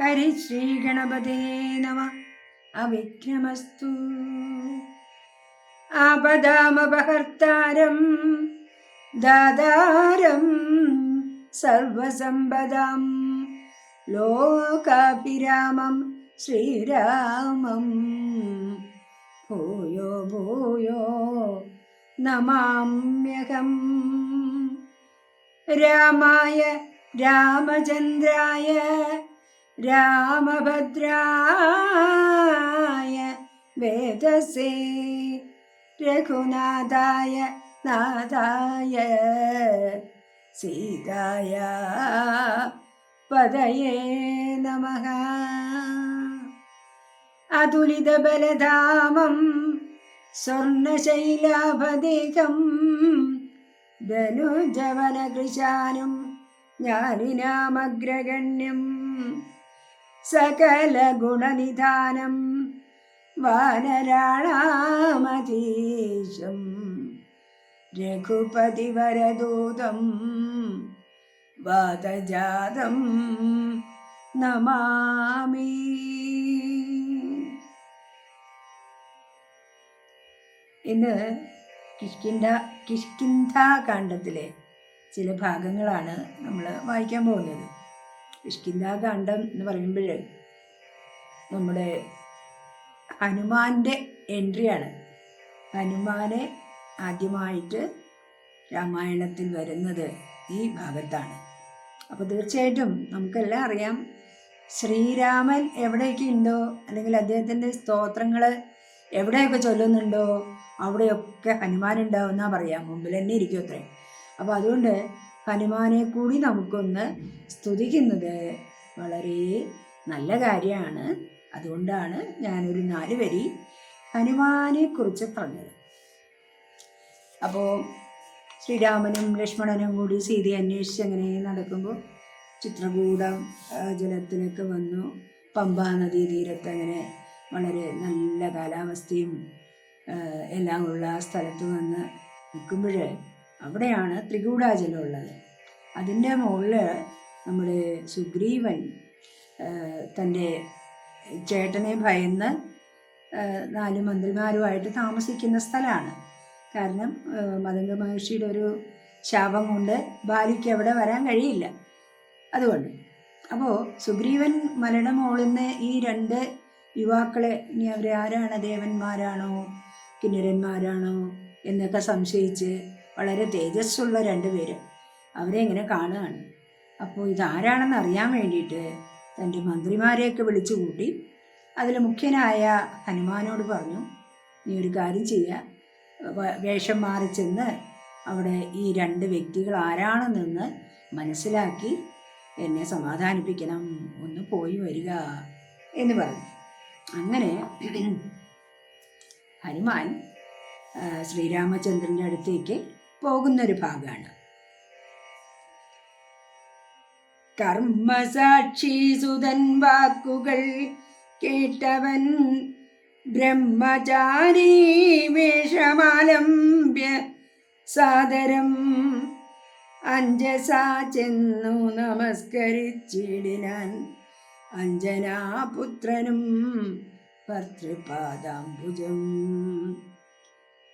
ഹരിശ്രീഗണപതേ നമ. അവിഘ്നമസ്തു. ആപദാമപഹർത്താരം ദാതാരം സർവസമ്പദം. ലോകാഭിരാമം ശ്രീരാമം. ഭൂയോ ഭൂയോ നമാമ്യഹം. രാമായ രാമചന്ദ്രായ രാമഭദ്രായ വേദസേ രഘുനാഥായ നാഥായ സീതായ പദയേ നമ. അതുലിതബലധാമം സ്വർണശൈലാഭദേഹം ധനുജവനകൃശാനും ജ്ഞാനിനാമഗ്രഗണ്യം സകല ഗുണനിധാനം വാനരാണാമതീശം. രഘുപതിവരദൂതം വാതജാതം നമാമി. ഇന്ന് കിഷ്കിന്ത കിഷ്കിന്ധ കാണ്ഡത്തിലെ ചില ഭാഗങ്ങളാണ് നമ്മൾ വായിക്കാൻ പോകുന്നത്. കിഷ്കിന്ത കാണ്ഡം എന്ന് പറയുമ്പോൾ നമ്മുടെ ഹനുമാന്റെ എൻട്രിയാണ്. ഹനുമാനെ ആദ്യമായിട്ട് രാമായണത്തിൽ വരുന്നത് ഈ ഭാഗത്താണ്. അപ്പോൾ തീർച്ചയായിട്ടും നമുക്കെല്ലാം അറിയാം ശ്രീരാമൻ എവിടെയൊക്കെ ഉണ്ടോ അല്ലെങ്കിൽ അദ്ദേഹത്തിന്റെ സ്തോത്രങ്ങൾ എവിടെയൊക്കെ ചൊല്ലുന്നുണ്ടോ? അവിടെയൊക്കെ ഹനുമാൻ ഉണ്ടാവുമെന്നാണ് പറയാം. മുമ്പിൽ തന്നെ ഇരിക്കും അത്രേ. അപ്പോൾ അതുകൊണ്ട് ഹനുമാനെ കൂടി നമുക്കൊന്ന് സ്തുതിക്കുന്നത് വളരെ നല്ല കാര്യമാണ്. അതുകൊണ്ടാണ് ഞാനൊരു നാല് വരി ഹനുമാനെ കുറിച്ച് പറഞ്ഞത്. അപ്പോൾ ശ്രീരാമനും ലക്ഷ്മണനും കൂടി സീതി അന്വേഷിച്ച് അങ്ങനെ നടക്കുമ്പോൾ ചിത്രകൂടം ജലത്തിലൊക്കെ വന്നു. പമ്പാ നദീ തീരത്ത് അങ്ങനെ വളരെ നല്ല കാലാവസ്ഥയും എല്ലാം ഉള്ള സ്ഥലത്ത് വന്ന് നിൽക്കുമ്പോൾ അവിടെയാണ് ത്രികൂടാചലം ഉള്ളത് അതിന്റെ മുകളിൽ നമ്മുടെ സുഗ്രീവൻ തന്റെ ചേട്ടനെ ഭയന്ന് നാല് മന്ത്രിമാരുമായിട്ട് താമസിക്കുന്ന സ്ഥലമാണ് കാരണം മതംഗ മഹർഷിയുടെ ഒരു ശാപം കൊണ്ട് ബാലിക്ക് അവിടെ വരാൻ കഴിയില്ല. അതുകൊണ്ട്. അപ്പോൾ സുഗ്രീവൻ മലയുടെ നിന്ന് ഈ രണ്ട് യുവാക്കളെ ഇനി അവരെ ആരാണ്? ദേവന്മാരാണോ? കിന്നരന്മാരാണോ? എന്നൊക്കെ സംശയിച്ച് വളരെ തേജസ്സുള്ള രണ്ടുപേരും അവരെ ഇങ്ങനെ കാണുകയാണ്. അപ്പോൾ ഇതാരാണെന്ന് അറിയാൻ വേണ്ടിയിട്ട് തന്റെ മന്ത്രിമാരെയൊക്കെ വിളിച്ചു കൂട്ടി അതിൽ മുഖ്യനായ ഹനുമാനോട് പറഞ്ഞു നീ ഒരു കാര്യം ചെയ്യുക. വേഷം മാറി ചെന്ന് അവിടെ ഈ രണ്ട് വ്യക്തികൾ ആരാണെന്ന് മനസ്സിലാക്കി എന്നെ സമാധാനിപ്പിക്കണം. ഒന്ന് പോയി വരിക എന്ന് പറഞ്ഞു. അങ്ങനെ ഹനുമാൻ ശ്രീരാമചന്ദ്രന്റെ അടുത്തേക്ക് പോകുന്നൊരു ഭാഗമാണ് കർമ്മസാക്ഷി സുതൻ വാക്കുകൾ കേട്ടവൻ ബ്രഹ്മചാരി വേഷമാലംബ്യ സാദരം. അഞ്ജസാ ചെന്നു നമസ്കരിച്ചിടിനാൻ അഞ്ജനാപുത്രനും ഭർത്തൃപാദാംബുജം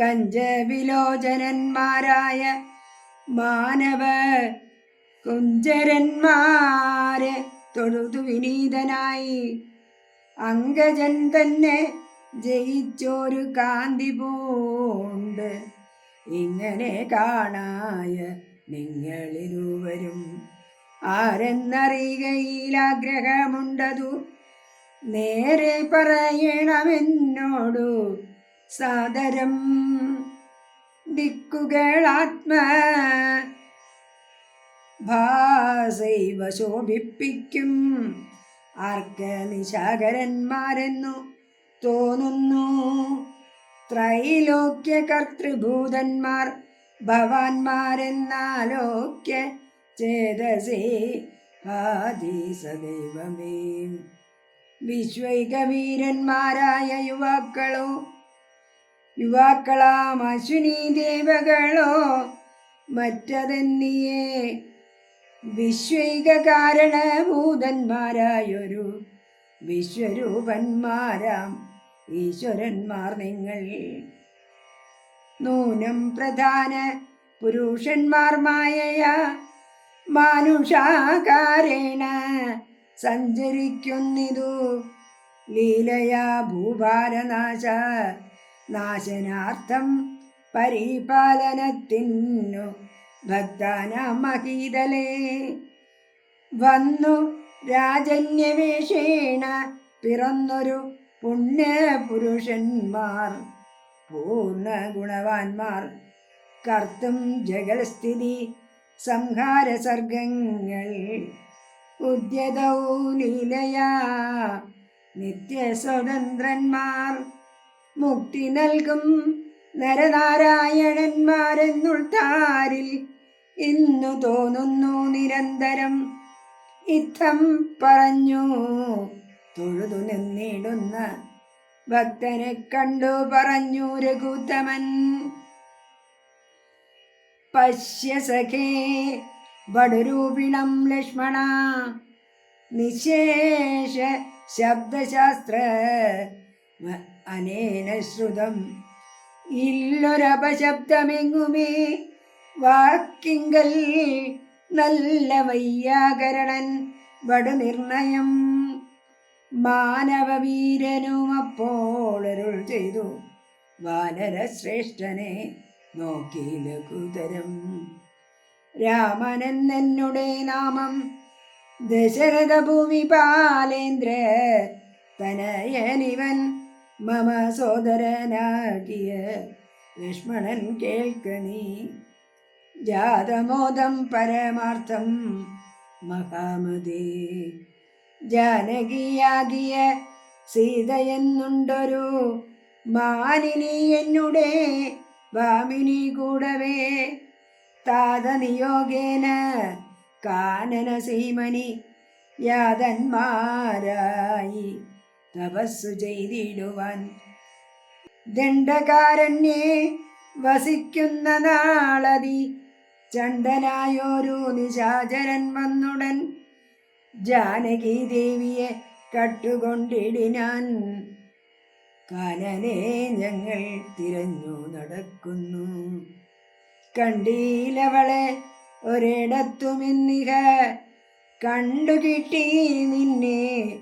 കഞ്ചവിലോചനന്മാരായ മാനവ കുഞ്ചരന്മാരെ തൊഴുതു വിനീതനായി. അങ്കജൻ തന്നെ ജയിച്ചോരു കാന്തി പോണ്ട്. ഇങ്ങനെ കാണായ നിങ്ങളിരുവരും ആരെന്നറിയുകയിലാഗ്രഹമുണ്ടതു നേരെ പറയണമെന്നോടു സാദരം ദിക്കുകളാത്മ ഭാസൈവ ശോഭിപ്പിക്കും ആർക്ക നിശാകരന്മാരെന്നു തോന്നുന്നു. ത്രൈലോക്യ കർത്തൃഭൂതന്മാർ ഭവാന്മാരെന്നാലോക്യ ചേതസേ. ആദീസദൈവമേ. വിശ്വൈകവീരന്മാരായ യുവാക്കളോ യുവാക്കളാം അശ്വിനി ദേവകളോ മറ്റതെന്നിയേ? വിശ്വൈക കാരണഭൂതന്മാരായൊരു വിശ്വരൂപന്മാരാം ഈശ്വരന്മാർ നിങ്ങൾ. നൂനം പ്രധാന പുരുഷന്മാർ മായയ മാനുഷാകാരേണ സഞ്ചരിക്കുന്നിതു. ലീലയാ ഭൂഭാരനാശ നാശനാർത്ഥം പരിപാലനത്തിനു ഭക്താനാമഹീതലേ. വന്നു രാജന്യവേഷേണ പിറന്നൊരു പുണ്യപുരുഷന്മാർ പൂർണ ഗുണവാന്മാർ കർത്തും ജഗൽസ്ഥിതി സംഹാര സർഗങ്ങൾ ഉദ്യതൗ ലീലയാ നിത്യസ്വതന്ത്രന്മാർ മുക്തി നൽകും നരനാരായണന്മാരെന്നുൾത്താരിൽ ഇന്നു തോന്നുന്നു നിരന്തരം ഇത്തം പറഞ്ഞു. തൊഴുതു നിന്നിടുന്ന ഭക്തനെ കണ്ടു പറഞ്ഞു രഘുത്തമൻ. പശ്യ സഖേ വടുരൂപിണം ലക്ഷ്മണ നിശേഷ ശബ്ദശാസ്ത്ര അനേന ശ്രുതം. ഇല്ലൊരപശബ്ദമെങ്ങുമേ? വാക്കിങ്കൽ നല്ല വയ്യാകരണൻ വടുനിർണയം. മാനവവീരനും അപ്പോൾ അരുൾ ചെയ്തു. വാനരശ്രേഷ്ഠനെ നോക്കി ലഘുതരം. രാമനെന്നെന്നുടെ നാമം ദശരഥ ഭൂമി പാലേന്ദ്ര തനയനിവൻ മമ സോദരനാകിയ ലക്ഷ്മണൻ കേൾക്കണി ജാതമോദം പരമാർത്ഥം മഹാമതി. ജാനകിയാകിയ സീതയെന്നുണ്ടൊരു മാലിനി എന്നുടെ വാമിനി കൂടവേ. താതനിയോഗേന കാനന സീമനി യാതന്മാരായി. തപസ്സു ചെയ്തിടുവാൻ ദണ്ഡകാരണ്യെ വസിക്കുന്ന നാളതി. ചണ്ടനായൊരു നിശാചരൻ വന്നുടൻ. ജാനകി ദേവിയെ കട്ടുകൊണ്ടിടിനാൻ. കാലനെ ഞങ്ങൾ തിരഞ്ഞു നടക്കുന്നു. കണ്ടീലവളെ ഒരിടത്തുമിന്നിക കണ്ടുകിട്ടി നിന്നെ.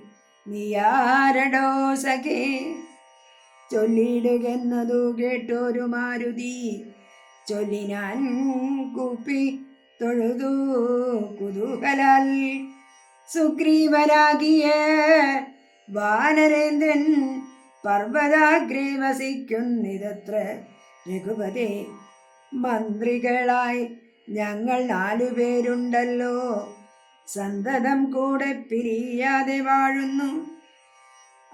നീയാരടോ സഖേ? ചൊല്ലിടുകെന്നതു കേട്ടൊരു മാരുതി. ചൊല്ലിനാൻ കുപ്പി തൊഴുതു കുതൂഹലാൽ. സുഗ്രീവരാകിയ വാനരേന്ദ്രൻ പർവതാഗ്രേ വസിക്കുന്നിതത്ര രഘുപതി മന്ത്രികളായി ഞങ്ങൾ നാലുപേരുണ്ടല്ലോ. സന്തതം കൂടെ പിരിയാതെ വാഴുന്നു.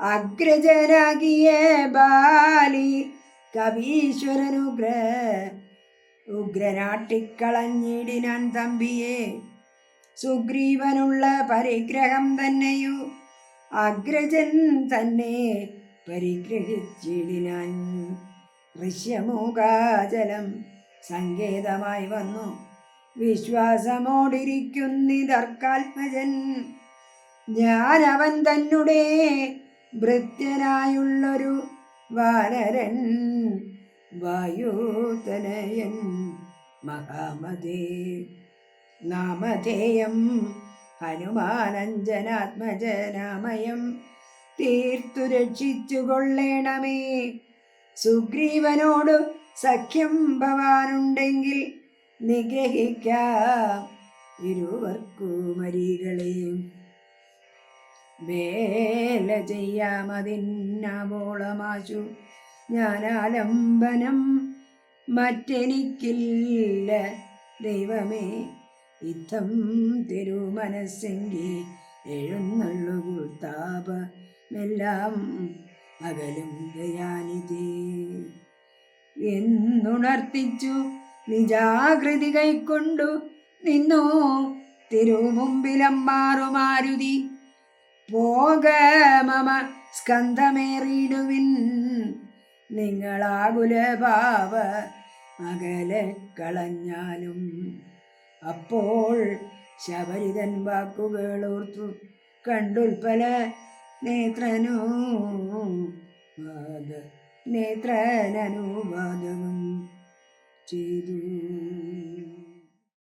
അഗ്രജനാകിയ ബാലി കവീശ്വരനുഗ്ര ഉഗ്രനാട്ടിക്കളഞ്ഞിടിനാൻ തമ്പിയെ സുഗ്രീവനുള്ള പരിഗ്രഹം തന്നെയു? അഗ്രജൻ തന്നെ പരിഗ്രഹിച്ചിടിനാൻ ഋഷ്യമൂകാചലം സങ്കേതമായി വന്നു. വിശ്വാസമോടിരിക്കുന്നിതർക്കാത്മജൻ ഞാൻ അവൻ തന്നെ ഭൃത്യനായുള്ളൊരു വാനരൻ. വായുതനയൻ മഹാമതേ. നാമധേയം ഹനുമാനഞ്ജനാത്മജനാമയം. തീർത്തു രക്ഷിച്ചു കൊള്ളേണമേ സുഗ്രീവനോട് സഖ്യം ഭവാനുണ്ടെങ്കിൽ നിഗ്രഹിക്കാം ഇരുവർക്കുമരികളെ വേല ചെയ്യാമതിന്നാവോളമാശു ഞാനാലംബനം മറ്റെനിക്കില്ല. ദൈവമേ ഇത്തം തിരുമനസ്സെങ്കി എഴുന്നള്ളുകുൾ താപമെല്ലാം അകലും ദയാനിധി. എന്നുണർത്തിച്ചു നിജാകൃതി കൈക്കൊണ്ടു നിന്നു തിരുമുമ്പിലമ്മാറുമാരുതി. പോക മമ സ്കന്ധമേറിയിടുവിൻ നിങ്ങളാകുല ഭാവ അകലെ കളഞ്ഞാലും. അപ്പോൾ ശബരിതൻ വാക്കുകളോർത്തു കണ്ടുൽപ്പല നേത്രനു വാദ നേത്രനനുവാദവും ചെയ്തു.